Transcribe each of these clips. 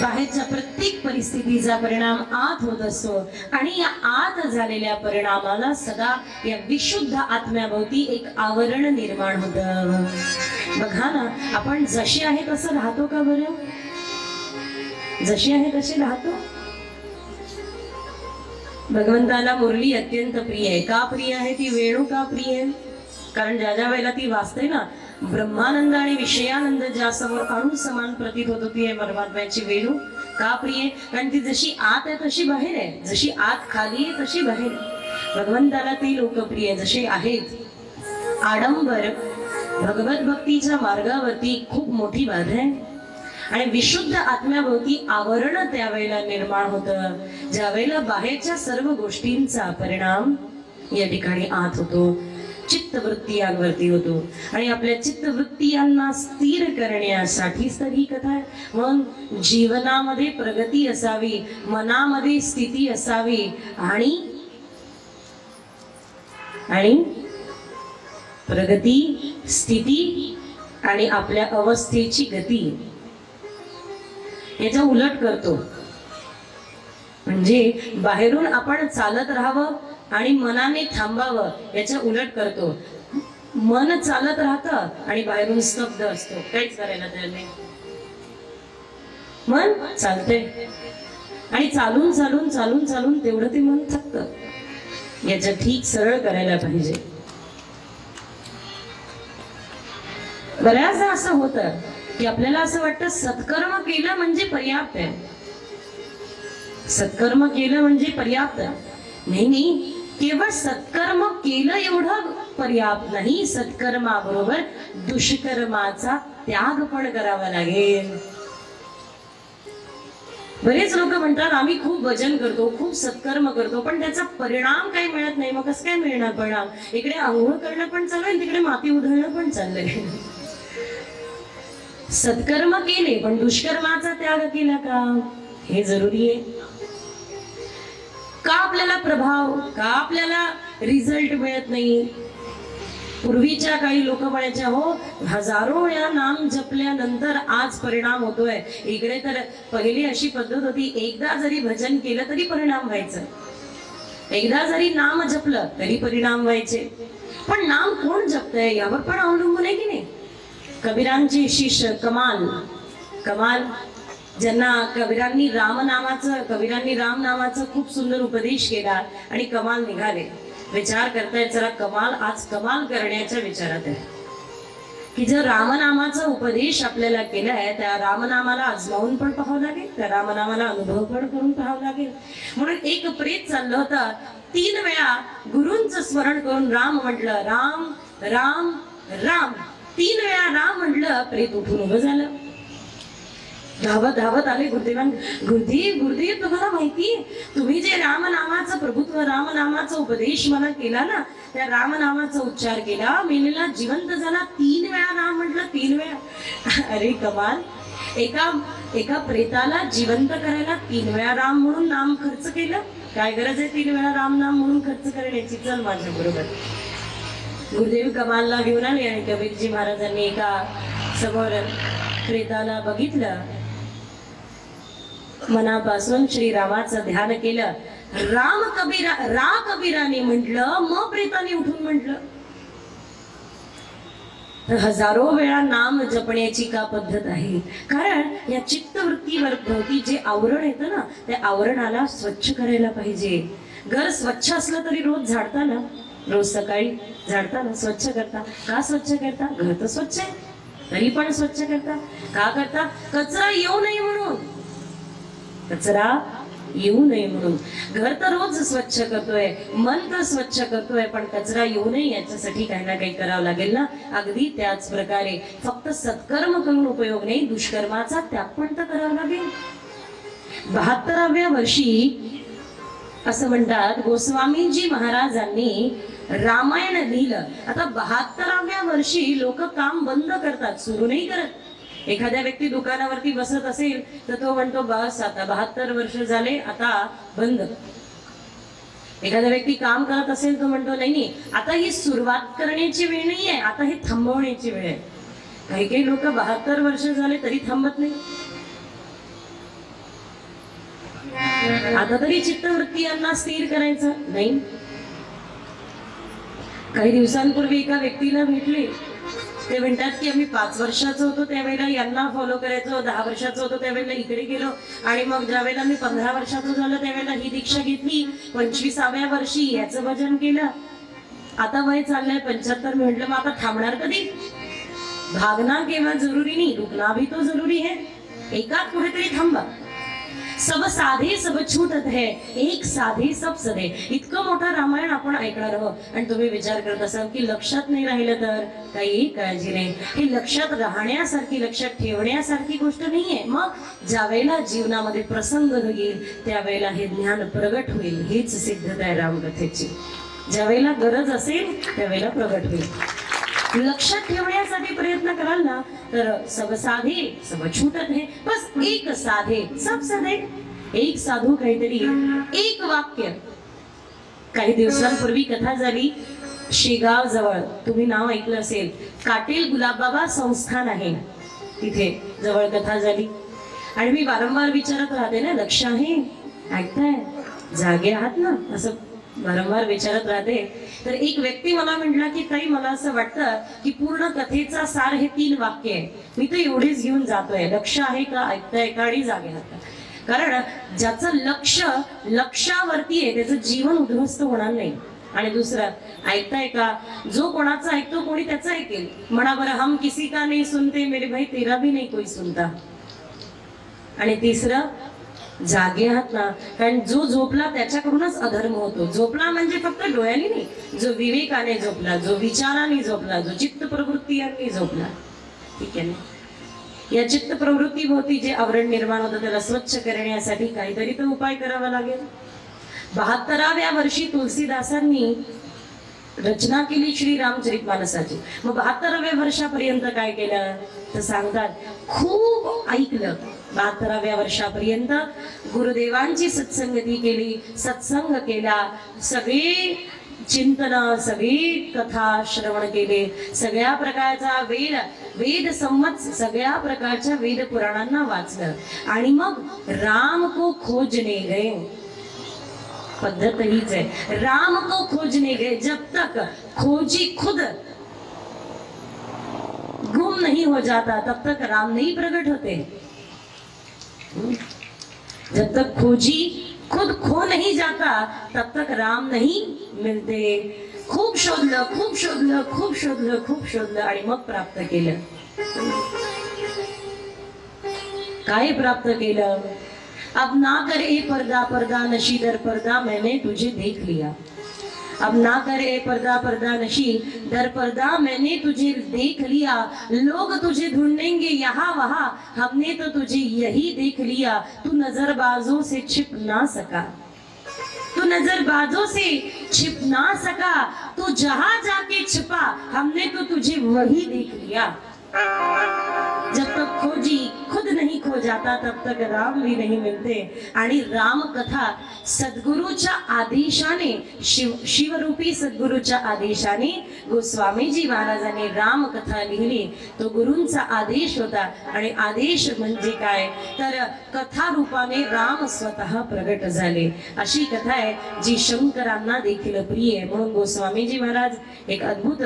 बाहेरच्या प्रत्येक परिस्थितीचा परिणाम आत होत असतो. आणि या आत झालेल्या परिणामाला सदा या विशुद्ध आत्म्याभोवती एक आवरण निर्माण होत. बघा ना आपण जशी आहे तसं राहतो का बरं? जशी आहे तशी राहतो? भगवंताला मुरली अत्यंत प्रिय आहे. का प्रिय आहे ती वेणू? का प्रिय आहे? कारण ज्या ज्या वेळेला ती वाचते ना ब्रह्मानंद आणि विषयानंद ज्या समोर अणु समान प्रतीत होत होती आहे परमात्म्याची वेणू. का प्रिय? कारण ती जशी आत आहे तशी बाहेर आहे. जशी आत खाली आहे तशी बाहेर भगवंताला ती लोकप्रिय जसे आहेत. आडंबर भगवत भक्तीच्या मार्गावरती खूप मोठी बाधा आहे. आणि विशुद्ध आत्म्याभोवती आवरण त्यावेळेला निर्माण होतं. ज्यावेळेला बाहेरच्या सर्व गोष्टींचा परिणाम या ठिकाणी आत होतो. चित्तवृत्ती यांवरती होतो. आणि आपल्या चित्तवृत्ती यांना स्थिर करण्यासाठीच तर ही कथा आहे. म्हणून जीवनामध्ये प्रगती असावी मनामध्ये स्थिती असावी आणि आणि प्रगती स्थिती आणि आपल्या अवस्थेची गती. याचा उलट करतो. म्हणजे बाहेरून आपण चालत राहावं आणि मनाने थांबावं याच्या उलट करतो. मन चालत राहतं आणि बाहेरून स्तब्ध असतो. काहीच करायला त्याने मन चालते आणि चालून चालून चालून चालून तेवढं ते मन थकत याच्या ठीक सरळ करायला पाहिजे. बऱ्याचदा असं होतं की आपल्याला असं वाटतं सत्कर्म केलं म्हणजे पर्याप्त आहे. सत्कर्म केलं म्हणजे पर्याप्त. नाही नाही केवळ सत्कर्म केलं एवढं पर्याप्त नाही. सत्कर्माबरोबर दुष्कर्माचा त्याग पण करावा लागेल. बरेच लोक म्हणतात आम्ही खूप भजन करतो खूप सत्कर्म करतो पण त्याचा परिणाम काही मिळत नाही. मग कसं काय मिळणार परिणाम? इकडे आंघोळ करणं पण चाललंय तिकडे माती उधळणं पण चाललंय. सत्कर्म केले पण दुष्कर्माचा त्याग केला का? हे जरुरी आहे. का आपल्याला प्रभाव का आपल्याला रिझल्ट मिळत नाही? पूर्वीच्या काही लोक म्हणायच्या हो हजारो वेळा नाम जपल्यानंतर आज परिणाम होतोय. इकडे तर पहिली अशी पद्धत होती एकदा जरी भजन केलं तरी परिणाम व्हायचं. एकदा जरी नाम जपलं तरी परिणाम व्हायचे. पण नाम कोण जपतंय यावर पण अवलंबून आहे की नाही? कबीरांची शिष्य कमाल. कमाल ज्यांना कबीरांनी राम नामाचं कबीरांनी राम नामाचं खूप सुंदर उपदेश केला आणि कमाल निघाले. विचार करतायत जरा कमाल आज कमाल करण्याच्या विचारात आहे. की जर रामनामाचा उपदेश आपल्याला केलाय त्या रामनामाला आजमावून पण पाहावं लागेल त्या रामनामाला अनुभव पण करून पाहावं लागेल. म्हणून एक प्रेत चाललं होतं. तीन वेळा गुरूंचं स्मरण करून राम म्हटलं राम राम राम. तीन वेळा राम म्हटलं प्रेत उठून उभं झालं. धावत धावत आले गुरुदेवान गुरुदेव गुरुदेव तुम्हाला माहिती तुम्ही जे रामनामाचं प्रभुत्व रामनामाचा उपदेश मला केला ना त्या रामनामाचा उच्चार केला मेलेला जिवंत झाला तीन वेळा राम म्हटलं तीन वेळा. अरे कमाल. एका एका प्रेताला जिवंत करायला तीन वेळा राम म्हणून नाम खर्च केलं. काय गरज आहे तीन वेळा राम नाम म्हणून खर्च करण्याची? चल माझ्या बरोबर. गुरुदेव कमालला घेऊन आले आणि कबीरजी महाराजांनी एका समोर प्रेताला बघितलं. मनापासून श्रीरामाचं ध्यान केलं. राम कबीरा रा कबीराने म्हटलं म प्रेताने उठून म्हटलं. तर हजारो वेळा नाम जपण्याची का पद्धत आहे? कारण या चित्तवृत्तीवर भोवती जे आवरण येतं ना त्या आवरणाला स्वच्छ करायला पाहिजे. घर स्वच्छ असलं तरी रोज झाडता ना रोज सकाळी झाडता ना स्वच्छ करता. का स्वच्छ करता? घर तर स्वच्छ आहे तरी पण स्वच्छ करता. का करता? कचरा येऊ नये म्हणून. कचरा येऊ नये म्हणून. घर तर रोज स्वच्छ करतोय मन तर स्वच्छ करतोय पण कचरा येऊ नये याच्यासाठी काही ना काही करावं लागेल ना? अगदी त्याच प्रकारे. फक्त सत्कर्म करून उपयोग नाही दुष्कर्माचा त्याग पण तर करावा लागेल. बहात्तराव्या वर्षी असं म्हणतात गोस्वामीजी महाराजांनी रामायण लिहिलं. आता बहात्तराव्या वर्षी लोक काम बंद करतात सुरू नाही करत. एखाद्या व्यक्ती दुकानावरती बसत असेल तर तो म्हणतो बस आता बहात्तर वर्ष झाले आता बंद. एखादा व्यक्ती काम करत असेल तो म्हणतो नाही नाही आता ही सुरुवात करण्याची वेळ नाही आहे आता हे थांबवण्याची वेळ आहे. काही काही लोक बहात्तर वर्ष झाले तरी थांबत नाही. आता तरी चित्तवृत्ती यांना स्थिर करायचं नाही. काही दिवसांपूर्वी एका व्यक्तीला भेटले ते म्हणतात की आम्ही पाच वर्षाचं होतो त्यावेळेला यांना फॉलो करायचो दहा वर्षाचं होतो त्यावेळेला इकडे गेलो. आणि मग ज्या वेळेला मी पंधरा वर्षाचं झालं त्यावेळेला ही दीक्षा घेतली. पंचवीसाव्या वर्षी याचं भजन केलं. आता वय चाललंय पंच्याहत्तर. म्हटलं मग आता थांबणार कधी? भागना केव्हा जरुरी नाही. रुकना भी तो जरुरी आहे. एकाच कुठेतरी थांबा. सब साधे सब छूटत है एक साधे सब सधे. इतकं मोठं रामायण आपण ऐकणार आहोत. आणि तुम्ही विचार करत असाल की लक्षात नाही राहिलं तर? काही काळजी नाही. ही लक्षात राहण्यासारखी लक्षात ठेवण्यासारखी गोष्ट नाहीये. मग ज्या वेळेला जीवनामध्ये प्रसंग येईल त्यावेळेला हे ज्ञान प्रगट होईल. हीच सिद्धता आहे रामकथेची. ज्या वेळेला गरज असेल त्यावेळेला प्रगट होईल. लक्षात ठेवण्यासाठी प्रयत्न कराल ना तर सब साधे सब छूटत हे. बस एक साधे सब साधे. एक साधू काहीतरी एक वाक्य. काही दिवसांपूर्वी कथा झाली शेगाव जवळ. तुम्ही नाव ऐकलं असेल. काटेल गुलाबबाबा संस्थान आहे. तिथे जवळ कथा झाली. आणि मी वारंवार विचारत राहते ना लक्ष आहे. ऐकताय? जागे आहात ना? असं वारंवार विचारत राहते. तर एक व्यक्ती मला म्हटला की ताई मला असं वाटतं की पूर्ण कथेचा सार हे तीन वाक्य आहे. मी तर एवढेच घेऊन जातोय. लक्ष आहे का? ऐकताय का? आणि जागे कारण ज्याचं लक्ष लक्षावरती आहे त्याचं जीवन उद्ध्वस्त होणार नाही. आणि दुसरं ऐकताय का? जो कोणाचा ऐकतो कोणी त्याचा ऐकेल. म्हणा बरं हम किसी का नाही सुनते मेरे भाई तेरा भी नाही कोई सुनता. आणि तिसरं जागे आहात ना कारण जो झोपला त्याच्याकडूनच अधर्म होतो. झोपला म्हणजे फक्त डोळ्याने नाही जो विवेकाने झोपला जो विचाराने झोपला जो चित्त प्रवृत्तीयांनी झोपला. ठीक आहे ना? या चित्त प्रवृत्ती भोवती जे आवरण निर्माण होतं त्याला स्वच्छ करण्यासाठी काहीतरी तर उपाय करावा लागेल. बहात्तराव्या वर्षी तुलसीदासांनी रचना केली श्री रामचरित मानसाची. मग बहात्तराव्या वर्षापर्यंत काय केलं? तर सांगतात खूप ऐकलं. बहात्तराव्या वर्षापर्यंत गुरुदेवांची सत्संगती केली सत्संग केला. सगळी चिंतन सगळी कथा श्रवण केले. सगळ्या प्रकारचा वेद वेद संमत सगळ्या प्रकारच्या वेद पुराणांना वाचलं. आणि मग राम को खोजने गए. पद्धत हीच है राम को खोजने गए। जब तक खोजी खुद गुम नहीं हो जाता, तब तक राम नहीं प्रकट होते। जब तक खोजी खुद खो नहीं जाता, तब तक राम नहीं मिलते। खूप शोधलं खूप शोधलं खूप शोधलं खूप शोधलं आणि मग प्राप्त केलं। काय प्राप्त केलं? अब ना करे पर्दा पर्दा नशी दर पर्दा, मैंने तुझे देख लिया। अब ना करे पर्दा पर्दा नशी दर पर्दा, मैंने तुझे देख लिया। लोग तुझे ढूंढेंगे यहाँ वहाँ, हमने तो तुझे यही देख लिया। तू नजरबाजों से छिप ना सका। तू नजरबाजों से छिप ना सका। तू जहाँ जाके छिपा, हमने तो तुझे वही देख लिया। जब तक खोजी खुद नहीं खो जाता तब तक राम भी नहीं मिलते। आणि राम कथा सद्गुरूच्या आदेशाने शिव शिवरूपी सद्गुरूच्या आदेशाने गोस्वामीजी महाराजांनी राम कथा लिहिली. तो गुरूंचा आदेश होता. आणि आदेश म्हणजे काय? तर कथा रूपाने राम स्वतः प्रगट झाले. अशी कथा आहे जी शंकरांना देखील प्रिय आहे. म्हणून गोस्वामीजी महाराज एक अद्भुत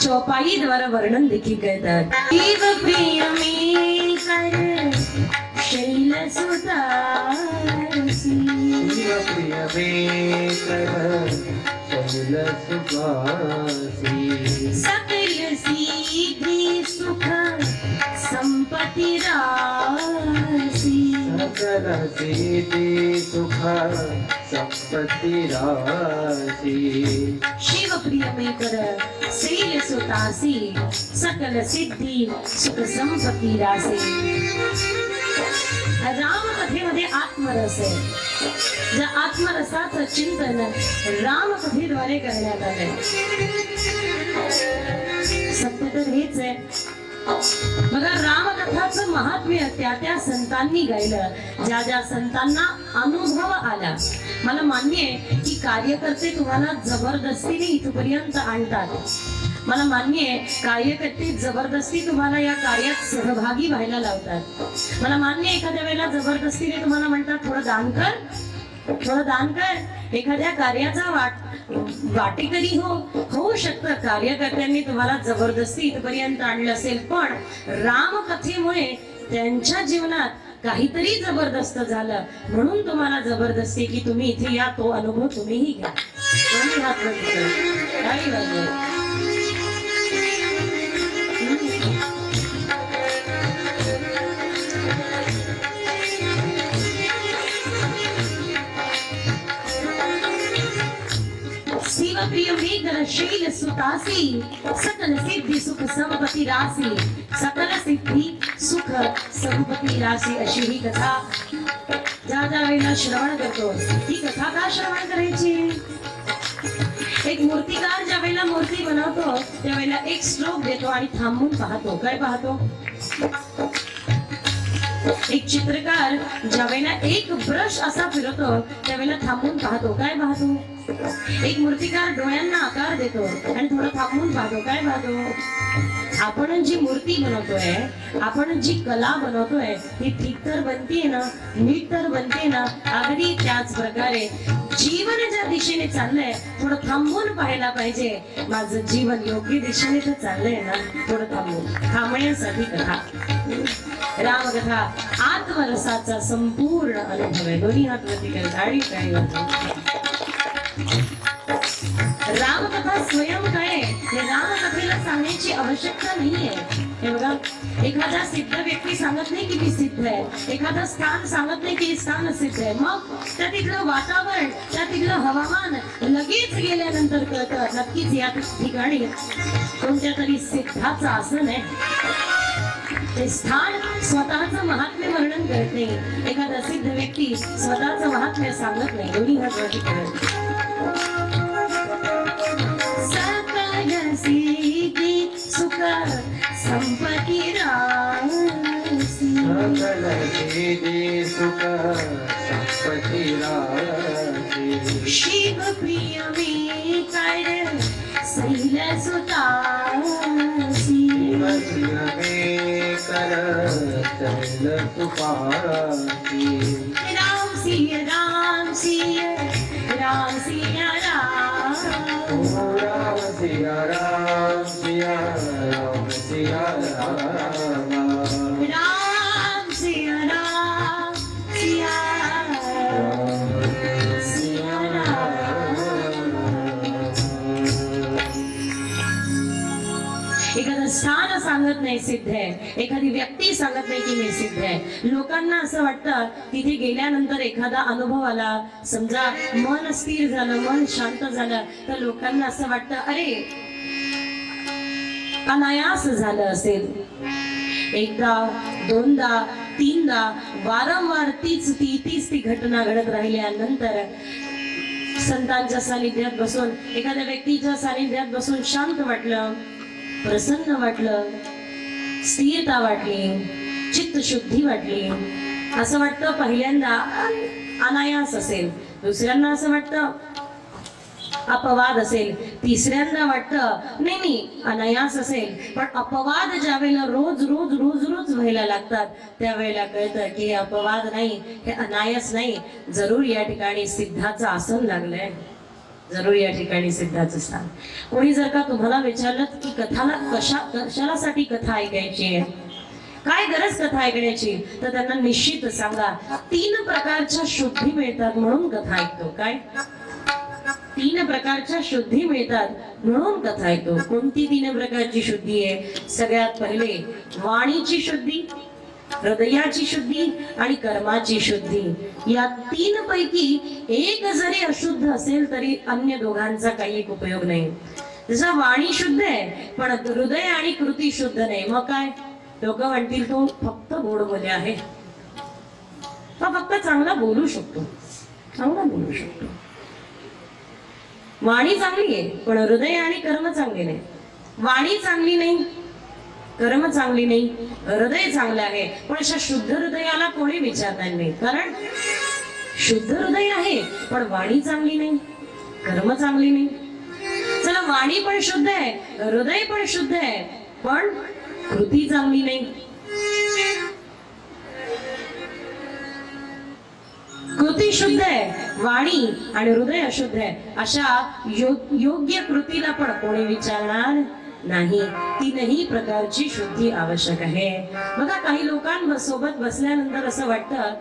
चौपाई द्वारा वर्णन देखील करतात. देव प्रिय मी कर शैल सकल सीधी सुख संपत्ती रासी सुख संपत्ती राशी. शिव प्रिय मी कर शैल सुतासी सकल सिद्धी सुख संपत्ती राशी. राम कथेमध्ये आत्मरस आहे. ज्या आत्मरसाचं चिंतन राम कथेद्वारे करण्यात आलंय. सत्य तर हेच आहे. बघा रामकथाच महात्म्य त्या त्या संतांनी गायलं. ज्या ज्या संतांना अनुभव आला. मला मान्य आहे की कार्यकर्ते तुम्हाला जबरदस्तीने इथपर्यंत आणतात. मला मान्य आहे कार्यकर्ते जबरदस्ती तुम्हाला या कार्यात सहभागी व्हायला लावतात. मला मान्य आहे एखाद्या वेळेला जबरदस्तीने तुम्हाला म्हणतात थोडं दान कर थोडं दान कर. एखाद्या कार्याचा वाट वाटेकरी हो होऊ शकतं. कार्यकर्त्यांनी तुम्हाला जबरदस्ती इथपर्यंत आणलं असेल. पण रामकथेमुळे त्यांच्या जीवनात काहीतरी जबरदस्त झालं. म्हणून तुम्हाला जबरदस्ती की तुम्ही इथे या तो अनुभव तुम्हीही घ्या. प्रिय मेघर शील सुतासी सकल सिद्धी सुख समपती रासी सकल सिद्धी सुख समपती रासी अशी ही कथा ज्या ज्या वेळेला श्रवण करतो ही कथा का श्रवण करायची एक मूर्तिकार ज्या वेळेला मूर्ती बनवतो त्यावेळेला एक स्ट्रोक देतो आणि थांबून पाहतो काय पाहतो एक चित्रकार ज्या वेळेला एक ब्रश असा फिरवतो त्यावेळेला थांबून पाहतो काय पाहतो एक मूर्तिकार डोळ्यांना आकार देतो आणि थोडं थांबून पाहतो. काय पाहतो? आपण जी मूर्ती बनवतोय आपण जी कला बनवतोय ती ठीक तर बनते ना? नीट तर बनते ना? अगदी त्याच प्रकारे जीवन ज्या दिशेने चाललंय थोडं थांबून पाहायला पाहिजे. माझं जीवन योग्य दिशेने तर चाललंय ना? थोडं थांबून. थांबण्यासाठी कथा. रामकथा आत्मरसाचा संपूर्ण अनुभव आहे. दोन्ही हात वरती करत आणि काही रामकथा स्वयं काय हे रामकथेला सांगण्याची आवश्यकता नाहीये. हे बघा एखादा सिद्ध व्यक्ती सांगत नाही की मी सिद्ध आहे. एखादं स्थान सांगत नाही की स्थान सिद्ध आहे. मग त्या तिथलं वातावरण त्या तिथलं हवामान लगेच गेल्यानंतर कळतं. नक्कीच या ठिकाणी कोणत्या तरी सिद्धाचं आसन आहे. ते स्थान स्वतःचं महात्म्य वर्णन करत नाही. एखादा सिद्ध व्यक्ती स्वतःचं महात्म्य सांगत नाही. दोन्ही हात सपदी कर सु सम्पतिरा सम्पतिराय शिवप्रिय मे पय सैल सुता राम नाही सिद्ध आहे. एखादी व्यक्ती सांगत नाही की मी सिद्ध आहे. लोकांना असं वाटतं तिथे गेल्यानंतर एखादा अनुभव आला. समजा मन स्थिर झालं मन शांत झालं तर लोकांना असं वाटतं अरे अनायास झालं असेल. एकदा दोनदा तीनदा वारंवार तीच ती तीच ती घटना घडत राहिल्यानंतर संतांच्या सानिध्यात बसून एखाद्या व्यक्तीच्या सानिध्यात बसून शांत वाटलं प्रसन्न वाटलं स्थिरता वाटली चित्त शुद्धी वाटली. असं वाटतं पहिल्यांदा अनायास असेल दुसऱ्यांदा असं वाटतं अपवाद असेल तिसऱ्यांदा वाटतं नाही नाही अनायास असेल. पण अपवाद ज्या वेळेला रोज रोज रोज रोज व्हायला लागतात त्यावेळेला कळतं की हे अपवाद नाही हे अनायास नाही. जरूर या ठिकाणी सिद्धाचं आसन लागलंय. जरूर या ठिकाणी सिद्धाचं स्थान. कोणी जर का तुम्हाला विचारलं की कथाला कशा कशासाठी कथा ऐकायची आहे? काय गरज कथा ऐकण्याची? तर त्यांना निश्चित सांगा तीन प्रकारच्या शुद्धी मिळतात म्हणून कथा ऐकतो. काय? तीन प्रकारच्या शुद्धी मिळतात म्हणून कथा ऐकतो. कोणती तीन प्रकारची शुद्धी आहे? सगळ्यात पहिले वाणीची शुद्धी हृदयाची शुद्धी आणि कर्माची शुद्धी. या तीन पैकी एक जरी अशुद्ध असेल तरी अन्य दोघांचा काही एक उपयोग नाही. जसं वाणी शुद्ध आहे पण हृदय आणि कृती शुद्ध नाही. मग काय? लोक म्हणतील तो फक्त गोडमध्ये आहे. तो फक्त चांगला बोलू शकतो. चांगला बोलू शकतो. वाणी चांगली आहे पण हृदय आणि कर्म चांगले नाही. वाणी चांगली नाही कर्म चांगली नाही हृदय चांगलं आहे पण अशा शुद्ध हृदयाला कोणी विचारणार नाही. कारण शुद्ध हृदय आहे पण वाणी चांगली नाही कर्म चांगली नाही. चला वाणी पण शुद्ध आहे हृदय पण शुद्ध आहे पण कृती चांगली नाही. कृती शुद्ध आहे वाणी आणि हृदय अशुद्ध आहे. अशा योग्य कृतीला पण कोणी विचारणार नाही. तीनही प्रकारची शुद्धी आवश्यक आहे. बघा काही लोकांसोबत बसल्यानंतर असं वाटतं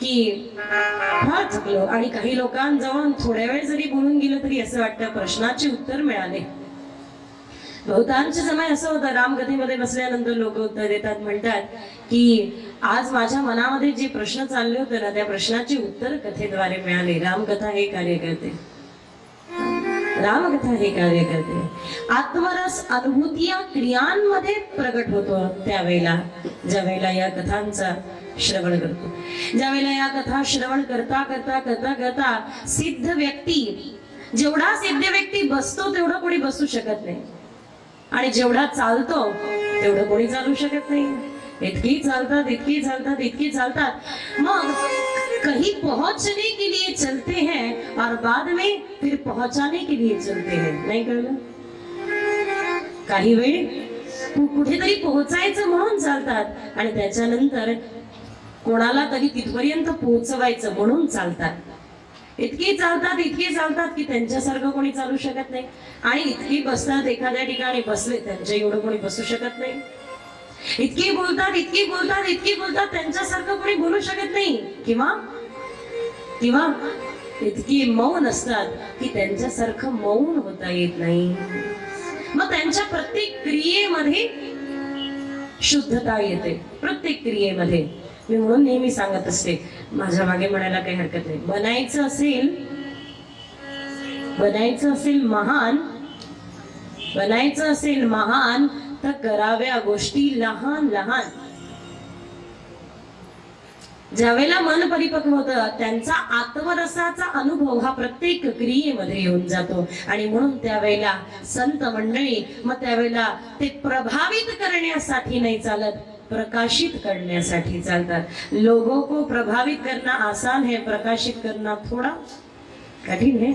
की फार थकलो आणि काही लोकांजवळ थोड्या वेळ जरी बोलून गेलं तरी असं वाटतं प्रश्नाचे उत्तर मिळाले. बहुतांश समय असं होतं रामकथेमध्ये बसल्यानंतर लोक उत्तर देतात म्हणतात की आज माझ्या मनामध्ये जे प्रश्न चालले होते ना त्या प्रश्नाचे उत्तर कथेद्वारे मिळाले. रामकथा हे कार्य करते. रामकथा हे कार्य करते. आत्मरस अनुभूती या क्रियांमध्ये प्रगट होतो त्यावेळेला ज्या वेळेला या कथांचा श्रवण करतो. ज्या वेळेला या कथा श्रवण करता करता करता करता सिद्ध व्यक्ती जेवढा सिद्ध व्यक्ती बसतो तेवढा कोणी बसू शकत नाही. आणि जेवढा चालतो तेवढं कोणी चालू शकत नाही. इतकी चालतात इतकी चालतात इतकी चालतात. मग कहीं पहुंचने के लिए चलते हैं और बाद में फिर पहुंचाने के लिए चलते हैं। नाही कळलं काही वेळ कुठेतरी पोहोचायचं म्हणून चालतात आणि त्याच्यानंतर कोणाला तरी तिथपर्यंत पोहोचवायचं म्हणून चालतात. इतके चालतात इतके चालतात की त्यांच्यासारखं कोणी चालू शकत नाही. आणि इतकी बसतात एखाद्या ठिकाणी बसले त्यांच्या एवढं कोणी बसू शकत नाही. इतकी बोलतात इतकी बोलतात इतकी बोलतात त्यांच्यासारखं कोणी बोलू शकत नाही. किंवा किंवा इतकी मौन असतात की त्यांच्यासारखं मौन होता येत नाही. मग त्यांच्या प्रत्येक क्रियेमध्ये शुद्धता येते. प्रत्येक क्रियेमध्ये. मी म्हणून नेहमी सांगत असते माझ्या मागे म्हणायला काही हरकत नाही. बनायचं असेल बनायचं असेल महान बनायचं असेल महान तर कराव्या गोष्टी लहान लहान. ज्यावेळेला मन परिपक्व होत त्यांचा आत्मरसाचा अनुभव हा प्रत्येक क्रियेमध्ये येऊन जातो. आणि म्हणून त्यावेळेला संत मंडळी मग त्यावेळेला ते प्रभावित करण्यासाठी नाही चालत प्रकाशित करण्यासाठी चालतात. लोगों को प्रभावित करना आसान है प्रकाशित करना थोड़ा कठीण है.